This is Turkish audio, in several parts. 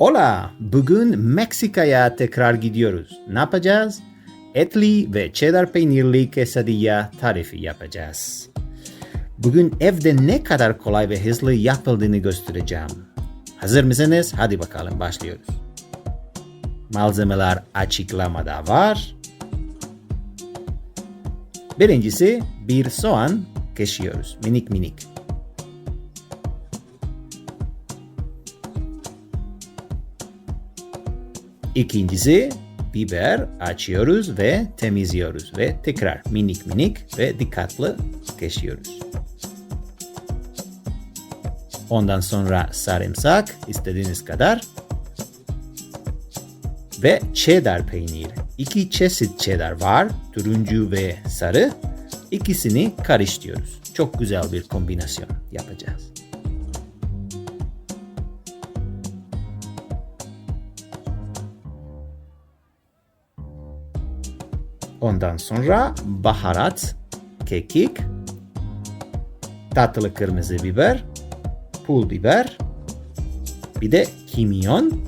Hola, bugün Meksika'ya tekrar gidiyoruz. Ne yapacağız? Etli ve cheddar peynirli quesadilla tarifi yapacağız. Bugün evde ne kadar kolay ve hızlı yapıldığını göstereceğim. Hazır mısınız? Hadi bakalım başlıyoruz. Malzemeler açıklamada var. Birincisi bir soğan kesiyoruz minik minik. İkincisi biber açıyoruz ve temizliyoruz ve tekrar minik minik ve dikkatli kesiyoruz. Ondan sonra sarımsak istediğiniz kadar ve cheddar peynir. İki çeşit cheddar var. Turuncu ve sarı. İkisini karıştırıyoruz. Çok güzel bir kombinasyon yapacağız. Ondan sonra baharat, kekik, tatlı kırmızı biber, pul biber, bir de kimyon.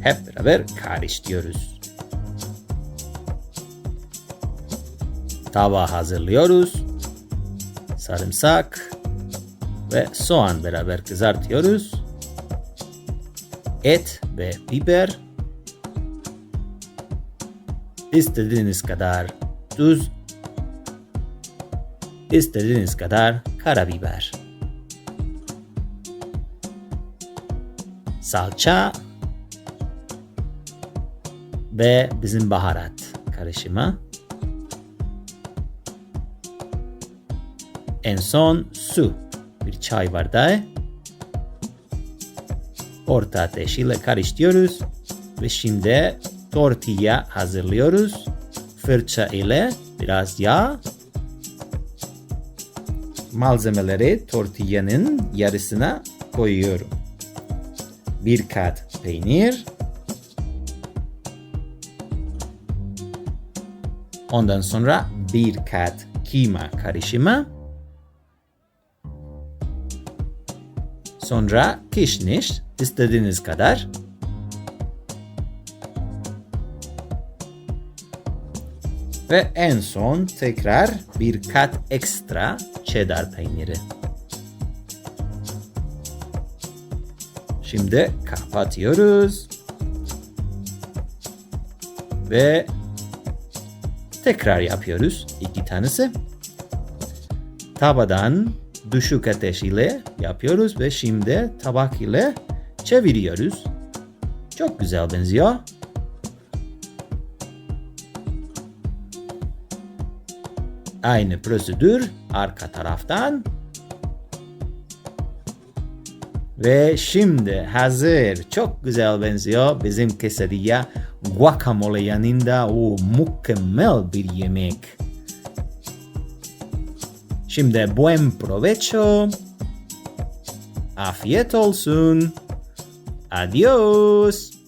Hep beraber karıştırıyoruz. Tava hazırlıyoruz. Sarımsak ve soğan beraber kızartıyoruz. Et ve biber istediğiniz kadar tuz, istediğiniz kadar karabiber. Salça ve bizim baharat karışımı. En son su. Bir çay bardağı. Orta ateş ile karıştırıyoruz. Ve şimdi tortilla hazırlıyoruz. Fırça ile biraz yağ. Malzemeleri tortillanın yarısına koyuyorum. Bir kat peynir. Ondan sonra bir kat kıyma karışımı. Sonra kişniş istediğiniz kadar. Ve en son tekrar bir kat ekstra cheddar peyniri. Şimdi kapatıyoruz. Ve tekrar yapıyoruz iki tanesi. Tabadan düşük ateş ile yapıyoruz ve şimdi tabak ile çeviriyoruz. Çok güzel benziyor. Aynı prosedür arka taraftan. Ve şimdi hazır. Çok güzel benziyor. Bizim quesadilla guacamole yanında o mükemmel bir yemek. Şimdi buen provecho. Afiyet olsun. Adios.